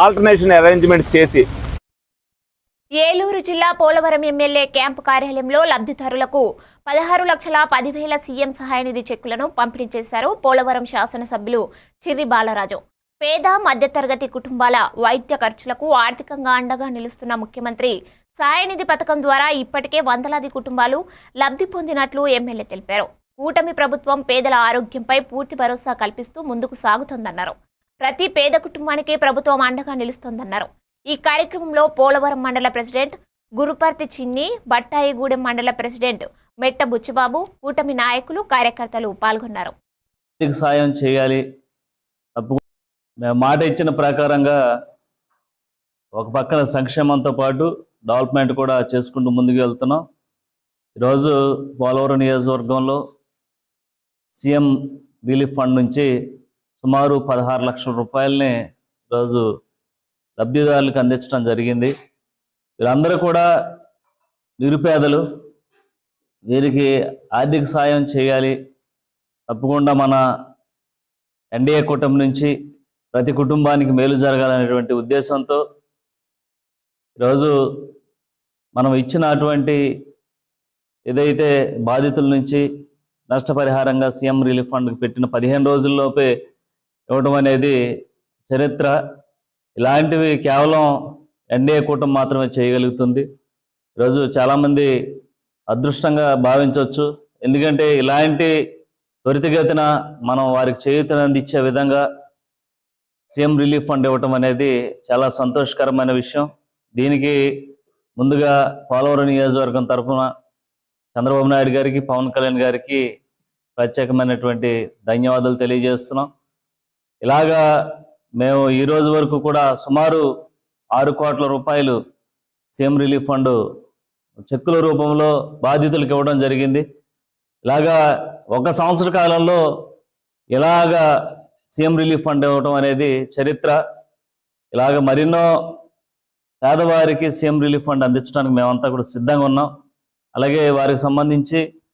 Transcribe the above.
Alternation arrangements చేసి ఏలూరు జిల్లా Polavaram MLA camp కార్యాలయంలో లబ్ధిదారులకు పదహారు లక్షల పదివేల సీఎం సహాయనిధి చెక్కులను పంపిణీ చేశారు పోలవరం శాసనసభ్యులు చిర్రి బాలరాజు. పేద మధ్యతరగతి కుటుంబాల వైద్య ఖర్చులకు ఆర్థికంగా అండగా నిలుస్తున్న ముఖ్యమంత్రి సాయనిధి పథకం ద్వారా ఇప్పటికే వందలాది కుటుంబాలు లబ్ధి పొందినట్లు ఎమ్మెల్యే తెలిపారు. కూటమి ప్రభుత్వం పేదల ఆరోగ్యంపై పూర్తి భరోసా కల్పిస్తూ ముందుకు సాగుతోందన్నారు. ప్రతి పేద కుటుంబానికి ప్రభుత్వం అండగా నిలుస్తోందన్నారు. ఈ కార్యక్రమంలో పోలవరం మండల ప్రెసిడెంట్ గురుపర్తి చిన్ని బట్టాయిగూడెం మండల ప్రెసిడెంట్ మెట్ట బుచ్చిబాబు కూటమి నాయకులు కార్యకర్తలు పాల్గొన్నారు. సాయం చేయాలి. మాట ఇచ్చిన ప్రకారంగా ఒక పక్కన సంక్షేమంతో పాటు డెవలప్మెంట్ కూడా చేసుకుంటూ ముందుకు వెళ్తున్నాం. ఈరోజు పోలవరం నియోజకవర్గంలో సీఎం రిలీఫ్ ఫండ్ నుంచి సుమారు పదహారు లక్షల రూపాయలని ఈరోజు లబ్ధిదారులకు అందించడం జరిగింది. వీరందరూ కూడా నిరుపేదలు వీరికి ఆర్థిక సాయం చేయాలి. తప్పకుండా మన ఎన్డీఏ కూటమి నుంచి ప్రతి కుటుంబానికి మేలు జరగాలనేటువంటి ఉద్దేశంతో ఈరోజు మనం ఇచ్చిన అటువంటి ఏదైతే బాధితుల నుంచి నష్టపరిహారంగా సీఎం రిలీఫ్ ఫండ్కి పెట్టిన పదిహేను రోజుల్లోపే ఇవ్వడం అనేది చరిత్ర. ఇలాంటివి కేవలం ఎన్డీఏ కూటమి మాత్రమే చేయగలుగుతుంది. ఈరోజు చాలామంది అదృష్టంగా భావించవచ్చు. ఎందుకంటే ఇలాంటి త్వరితగతిన మనం వారికి చేయూతనందించే విధంగా సీఎం రిలీఫ్ ఫండ్ ఇవ్వటం అనేది చాలా సంతోషకరమైన విషయం. దీనికి ముందుగా పోలవరం నియోజకవర్గం తరఫున చంద్రబాబు నాయుడు గారికి పవన్ కళ్యాణ్ గారికి ప్రత్యేకమైనటువంటి ధన్యవాదాలు తెలియజేస్తున్నాం. ఇలాగా మేము ఈ రోజు వరకు కూడా సుమారు ఆరు కోట్ల రూపాయలు సీఎం రిలీఫ్ ఫండ్ చెక్కుల రూపంలో బాధితులకు ఇవ్వడం జరిగింది. ఇలాగా ఒక సంవత్సర కాలంలో ఇలాగా సీఎం రిలీఫ్ ఫండ్ ఇవ్వటం అనేది చరిత్ర. ఇలాగ మరెన్నో పేదవారికి సీఎం రిలీఫ్ ఫండ్ అందించడానికి మేమంతా కూడా సిద్ధంగా ఉన్నాం. అలాగే వారికి సంబంధించి